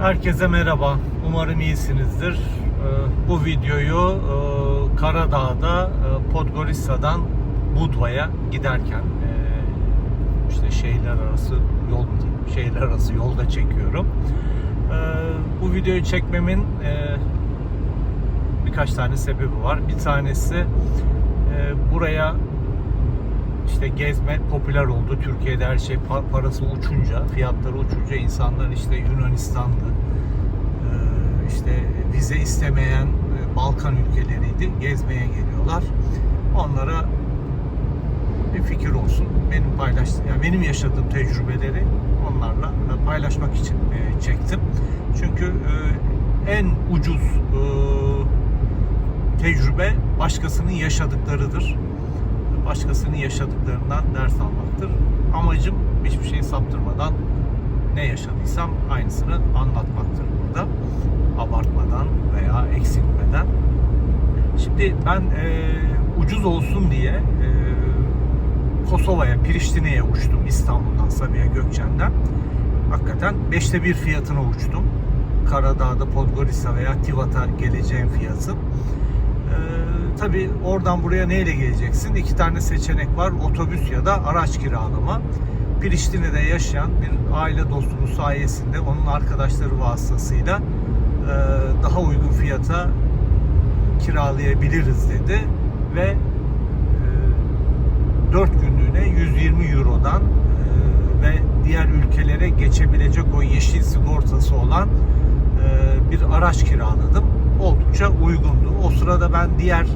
Herkese merhaba. Umarım iyisinizdir. Ee, Bu videoyu e, Karadağ'da e, Podgorica'dan Budva'ya giderken e, işte şehirler arası yol şehirler arası yolda çekiyorum. Ee, Bu videoyu çekmemin birkaç tane sebebi var. Bir tanesi buraya işte gezme popüler oldu. Türkiye'de her şey pa- parası uçunca, fiyatları uçunca insanlar işte Yunanistan'dı, e, işte vize istemeyen e, Balkan ülkeleriydi. Gezmeye geliyorlar. Onlara bir fikir olsun. Benim paylaştığım, yani benim yaşadığım tecrübeleri onlarla e, paylaşmak için e, çektim. Çünkü en ucuz tecrübe başkasının yaşadıklarıdır başkasının yaşadıklarından ders almaktır. Amacım hiçbir şey saptırmadan ne yaşadıysam aynısını anlatmaktır burada. Abartmadan veya eksiltmeden. Şimdi ben e, ucuz olsun diye e, Kosova'ya, Priştine'ye uçtum İstanbul'dan Sabiha Gökçen'den. Hakikaten beşte bir fiyatına uçtum. Karadağ'da Podgorica veya Tivat'a geleceğim fiyatı. Ee, tabii oradan buraya neyle geleceksin? İki tane seçenek var. Otobüs ya da araç kiralama. Priştine'de yaşayan bir aile dostumuz sayesinde onun arkadaşları vasıtasıyla e, daha uygun fiyata kiralayabiliriz dedi ve e, 4 günlüğüne 120 Euro'dan e, ve diğer ülkelere geçebilecek o yeşil sigortası olan e, bir araç kiraladım. Oldukça uygundu. O sırada ben diğer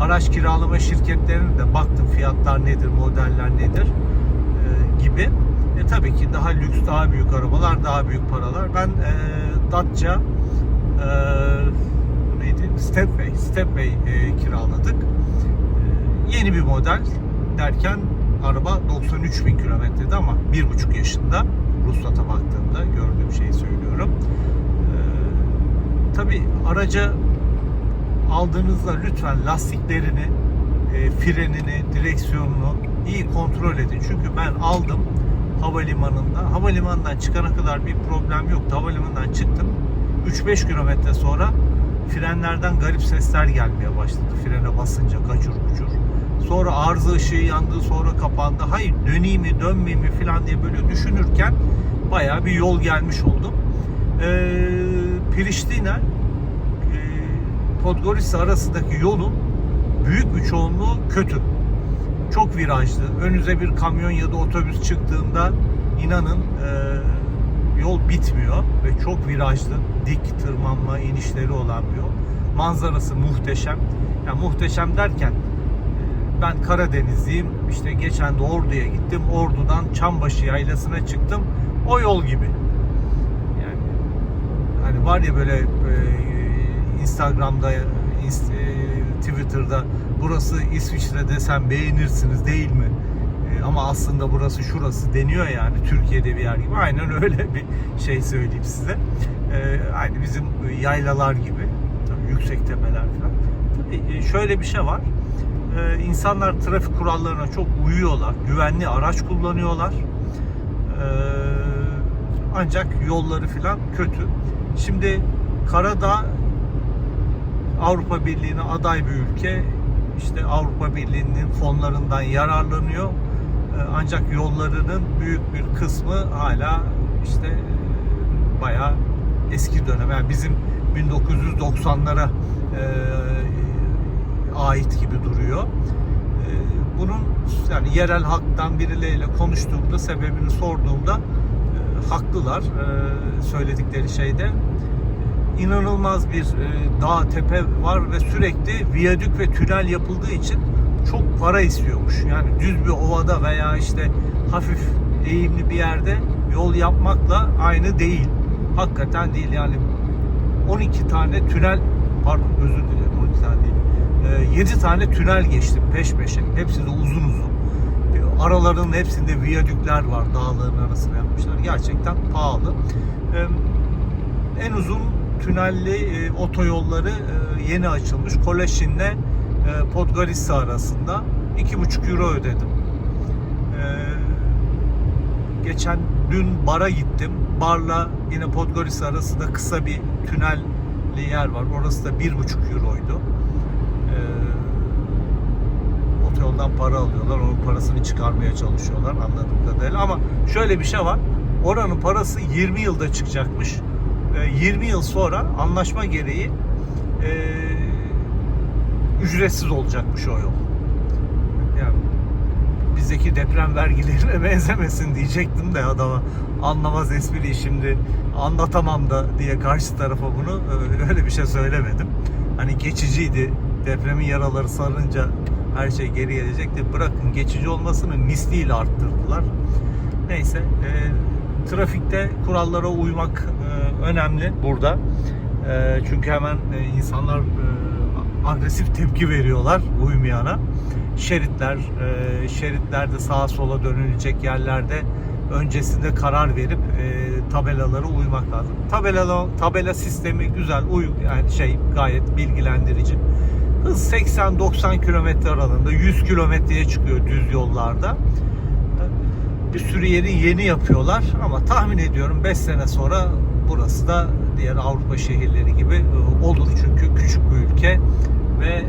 araç kiralama şirketlerine de baktım fiyatlar nedir, modeller nedir e, gibi. E, tabii ki daha lüks, daha büyük arabalar, daha büyük paralar. Ben e, Dacia e, neydi? Stepway, Stepway e, kiraladık. E, yeni bir model derken araba 93 bin kilometrede ama bir buçuk yaşında ruhsata baktığımda gördüğüm şeyi söylüyorum. Tabii araca aldığınızda lütfen lastiklerini, e, frenini, direksiyonunu iyi kontrol edin. Çünkü ben aldım havalimanında. Havalimanından çıkana kadar bir problem yoktu. Havalimanından çıktım. 3-5 kilometre sonra frenlerden garip sesler gelmeye başladı. Frene basınca gacur gucur. Sonra arıza ışığı yandı, sonra kapandı. Hayır döneyim mi, dönmeyeyim mi falan diye böyle düşünürken bayağı bir yol gelmiş oldum. Ee, Priştine e, Podgorica arasındaki yolun büyük bir çoğunluğu kötü. Çok virajlı. Önünüze bir kamyon ya da otobüs çıktığında inanın e, yol bitmiyor ve çok virajlı, dik tırmanma inişleri olan bir yol. Manzarası muhteşem. Yani muhteşem derken e, ben Karadenizliyim. İşte geçen de Ordu'ya gittim. Ordu'dan Çambaşı yaylasına çıktım. O yol gibi. Var ya böyle e, Instagram'da, inst- e, Twitter'da burası İsviçre desem beğenirsiniz değil mi? E, ama aslında burası şurası deniyor yani Türkiye'de bir yer gibi. Aynen öyle bir şey söyleyeyim size. E, aynı bizim yaylalar gibi. Tabii yüksek tepeler falan. Tabii e, şöyle bir şey var. E, insanlar trafik kurallarına çok uyuyorlar. Güvenli araç kullanıyorlar. E, ancak yolları falan kötü. Şimdi Karadağ Avrupa Birliği'ne aday bir ülke. İşte Avrupa Birliği'nin fonlarından yararlanıyor. Ee, Ancak yollarının büyük bir kısmı hala işte e, bayağı eski dönem. Yani bizim 1990'lara e, ait gibi duruyor. E, Bunun yani yerel halktan birileriyle konuştuğumda sebebini sorduğumda haklılar e, söyledikleri şeyde inanılmaz bir e, dağ tepe var ve sürekli viyadük ve tünel yapıldığı için çok para istiyormuş. Yani düz bir ovada veya işte hafif eğimli bir yerde yol yapmakla aynı değil. Hakikaten değil yani 12 tane tünel pardon özür dilerim 12 tane değil. 7 tane tünel geçtim peş peşe. Hepsi de uzun uzun. Aralarının hepsinde viyadükler var. Dağların arasına yapmışlar. Gerçekten pahalı. En uzun tünelli e, otoyolları e, yeni açılmış. Koleşin'le e, Podgorica arasında 2,5 euro ödedim. E, geçen dün bara gittim. Barla yine Podgorica arasında kısa bir tünelli yer var. Orası da bir buçuk euroydu. Ee, otoyoldan para alıyorlar. Onun parasını çıkarmaya çalışıyorlar anladığım kadarıyla. Ama şöyle bir şey var. Oranın parası 20 yılda çıkacakmış. Ee, 20 yıl sonra anlaşma gereği ücretsiz olacakmış o yol. Yani bizdeki deprem vergilerine benzemesin diyecektim de adama anlamaz espriyi şimdi anlatamam da diye karşı tarafa bunu öyle bir şey söylemedim. Hani geçiciydi depremin yaraları sarınca her şey geri gelecekti. Bırakın geçici olmasını misliyle arttırdılar. Neyse e, trafikte kurallara uymak e, önemli burada. E, çünkü hemen e, insanlar e, agresif tepki veriyorlar uymayana. Şeritler, e, şeritlerde sağa sola dönülecek yerlerde öncesinde karar verip e, tabelalara uymak lazım. Tabela tabela sistemi güzel, uy yani şey gayet bilgilendirici. Hız 80-90 km aralığında 100 kilometreye çıkıyor düz yollarda. Bir sürü yeri yeni yapıyorlar ama tahmin ediyorum 5 sene sonra burası da diğer Avrupa şehirleri gibi e, olur çünkü küçük bir ülke ve e,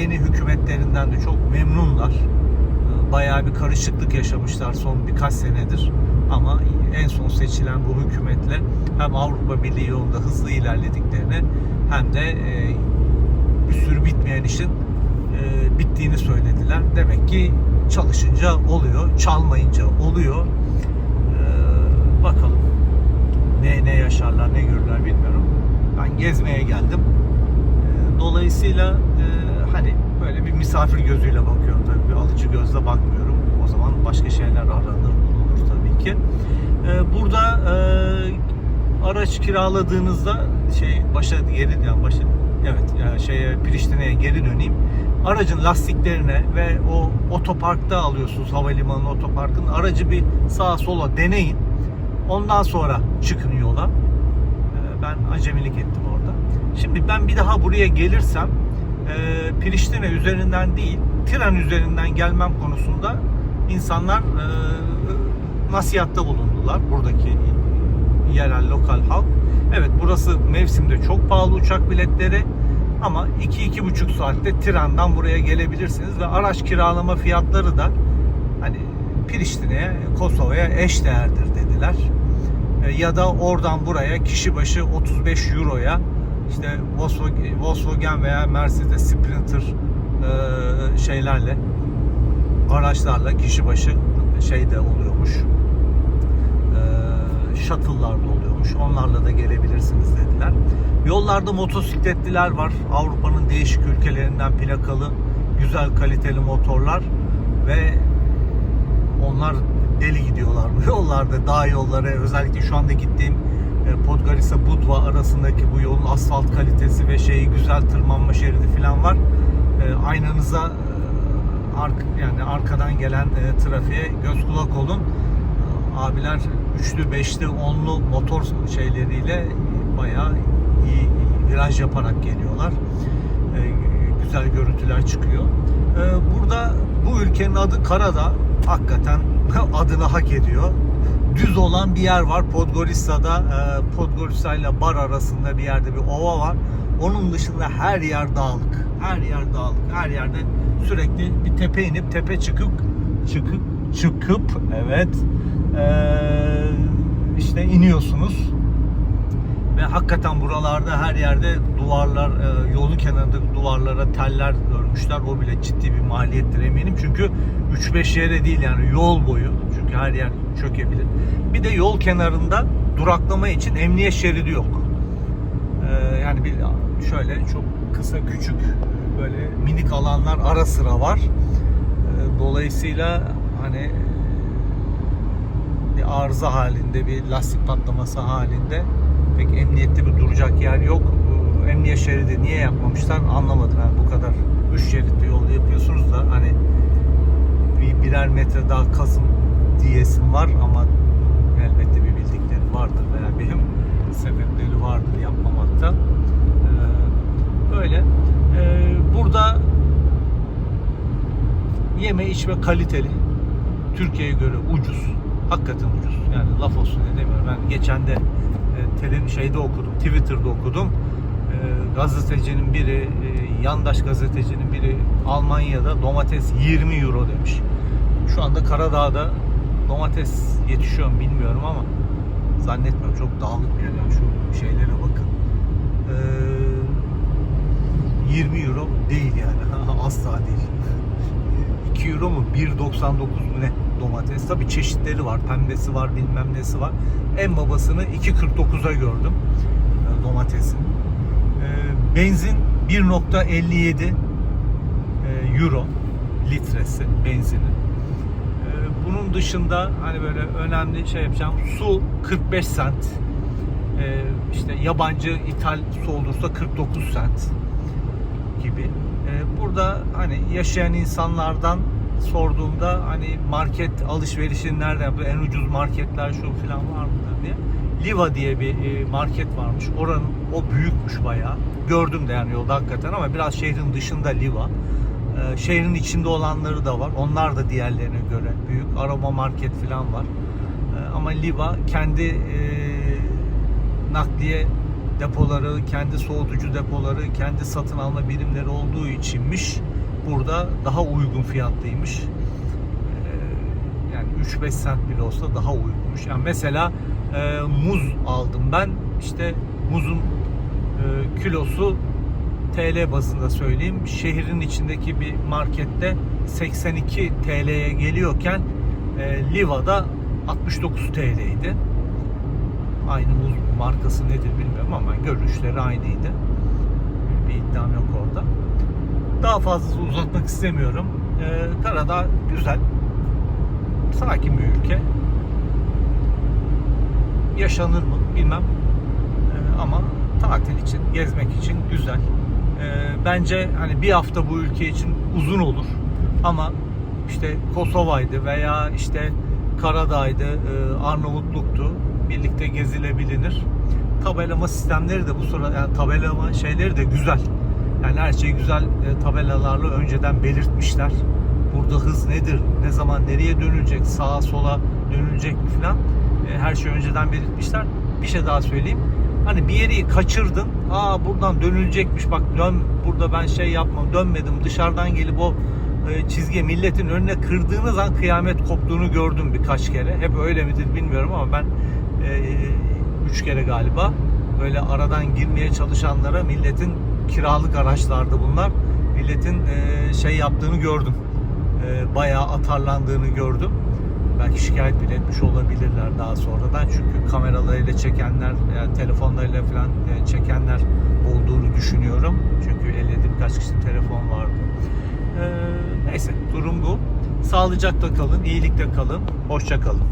yeni hükümetlerinden de çok memnunlar. E, Bayağı bir karışıklık yaşamışlar son birkaç senedir ama en son seçilen bu hükümetle hem Avrupa Birliği yolunda hızlı ilerlediklerini hem de bir sürü bitmeyen işin e, bittiğini söylediler. Demek ki çalışınca oluyor, çalmayınca oluyor. E, bakalım ne ne yaşarlar, ne görürler bilmiyorum. Ben gezmeye geldim. E, dolayısıyla e, hani böyle bir misafir gözüyle bakıyorum tabii. Bir alıcı gözle bakmıyorum. O zaman başka şeyler aranır, bulunur tabii ki. E, burada e, araç kiraladığınızda şey başa geri yani başa evet şeye Priştine'ye geri döneyim. Aracın lastiklerine ve o otoparkta alıyorsunuz havalimanı otoparkın aracı bir sağa sola deneyin. Ondan sonra çıkın yola. Ee, Ben acemilik ettim orada. Şimdi ben bir daha buraya gelirsem e, Priştine üzerinden değil, tren üzerinden gelmem konusunda insanlar e, nasihatta bulundular. Buradaki yerel lokal halk. Evet burası mevsimde çok pahalı uçak biletleri ama 2-2,5 saatte trenden buraya gelebilirsiniz ve araç kiralama fiyatları da hani Priştine'ye, Kosova'ya eş değerdir dediler. E, Ya da oradan buraya kişi başı 35 euroya işte Volkswagen, veya Mercedes Sprinter e, şeylerle araçlarla kişi başı şeyde oluyormuş. E, shuttle'larda oluyormuş. Onlarla da gelebilirsiniz dediler. Yollarda motosikletliler var. Avrupa'nın değişik ülkelerinden plakalı güzel kaliteli motorlar ve onlar deli gidiyorlar bu yollarda. Dağ yolları özellikle şu anda gittiğim e, Podgorica Budva arasındaki bu yolun asfalt kalitesi ve şeyi güzel tırmanma şeridi falan var. E, Aynanıza e, ark, yani arkadan gelen trafiğe göz kulak olun. Abiler üçlü, beşli, onlu motor şeyleriyle bayağı iyi viraj yaparak geliyorlar. E, güzel görüntüler çıkıyor. E, burada bu ülkenin adı Karadağ. Hakikaten adını hak ediyor. Düz olan bir yer var Podgorica'da. E, Podgorica ile Bar arasında bir yerde bir ova var. Onun dışında her yer dağlık. Her yer dağlık. Her yerde sürekli bir tepe inip tepe çıkıp çıkıp çıkıp evet işte iniyorsunuz ve hakikaten buralarda her yerde duvarlar, e, yolun kenarındaki duvarlara teller örmüşler. O bile ciddi bir maliyettir eminim. Çünkü 3-5 yere değil yani yol boyu. Çünkü her yer çökebilir. Bir de yol kenarında duraklama için emniyet şeridi yok. E, yani bir şöyle çok kısa küçük böyle minik alanlar ara sıra var. E, dolayısıyla hani arıza halinde, bir lastik patlaması halinde pek emniyetli bir duracak yer yok. Emniyet şeridi niye yapmamışlar anlamadım. Yani bu kadar 3 şeritli yol yapıyorsunuz da hani bir birer metre daha kazın diyesim var ama elbette bir bildikleri vardır veya benim sebepleri vardır yapmamakta. Ee, Böyle. Ee, Burada yeme içme kaliteli. Türkiye'ye göre ucuz. Hakikaten ucuz. Yani laf olsun diye demiyorum. Ben geçen de e, tele, şeyde okudum, Twitter'da okudum. E, gazetecinin biri, e, yandaş gazetecinin biri Almanya'da domates 20 euro demiş. Şu anda Karadağ'da domates yetişiyor mu bilmiyorum ama zannetmiyorum. Çok dağlık bir yer. Yani şu şeylere bakın. Ee, 20 euro değil yani. Asla değil. 2 euro mu? 1.99 mu ne domates? Tabii çeşitleri var. Pembesi var, bilmem nesi var. En babasını 2.49'a gördüm e, domatesin. Ee, benzin 1.57 e, euro litresi benzinin. Ee, bunun dışında hani böyle önemli şey yapacağım. Su 45 sent. Ee, işte yabancı ithal su olursa 49 sent gibi. Ee, burada hani yaşayan insanlardan sorduğumda hani market alışverişini nerede? En ucuz marketler şu falan var mı diye. Liva diye bir e, market varmış. Oranın o büyükmüş bayağı. Gördüm de yani yolda hakikaten ama biraz şehrin dışında Liva. Ee, şehrin içinde olanları da var. Onlar da diğerlerine göre büyük. Aroma market falan var. Ee, ama Liva kendi e, nakliye depoları, kendi soğutucu depoları, kendi satın alma birimleri olduğu içinmiş. Burada daha uygun fiyatlıymış. Ee, yani 3-5 sent bile olsa daha uygunmuş. Yani mesela e, muz aldım ben. İşte muzun e, kilosu TL bazında söyleyeyim. Şehrin içindeki bir markette 82 TL'ye geliyorken e, Liva'da 69 TL'ydi. Aynı muz markası nedir bilmiyorum ama görünüşleri aynıydı. Bir iddiam yok orada. Daha fazla uzatmak istemiyorum. Ee, Karadağ güzel. Sakin bir ülke. Yaşanır mı bilmem. Ee, ama tatil için, gezmek için güzel. Ee, bence hani bir hafta bu ülke için uzun olur. Ama işte Kosova'ydı veya işte Karadağ'ydı, e, Arnavutluk'tu. Birlikte gezilebilir. Tabelama sistemleri de bu sıra yani tabelama şeyleri de güzel. Yani her şey güzel e, tabelalarla önceden belirtmişler. Burada hız nedir? Ne zaman nereye dönülecek? Sağa sola dönülecek mi falan. E, her şeyi önceden belirtmişler. Bir şey daha söyleyeyim. Hani bir yeri kaçırdın. Aa buradan dönülecekmiş. Bak dön burada ben şey yapmam dönmedim. Dışarıdan gelip o e, çizgi milletin önüne kırdığınız an kıyamet koptuğunu gördüm birkaç kere. Hep öyle midir bilmiyorum ama ben e, üç kere galiba böyle aradan girmeye çalışanlara milletin kiralık araçlardı bunlar. Milletin e, şey yaptığını gördüm. E, bayağı atarlandığını gördüm. Belki şikayet bile etmiş olabilirler daha sonradan. Çünkü kameralarıyla çekenler, yani telefonlarıyla falan e, çekenler olduğunu düşünüyorum. Çünkü elde birkaç kişinin telefon vardı. E, neyse durum bu. Sağlıcakla kalın, iyilikle kalın, hoşça kalın.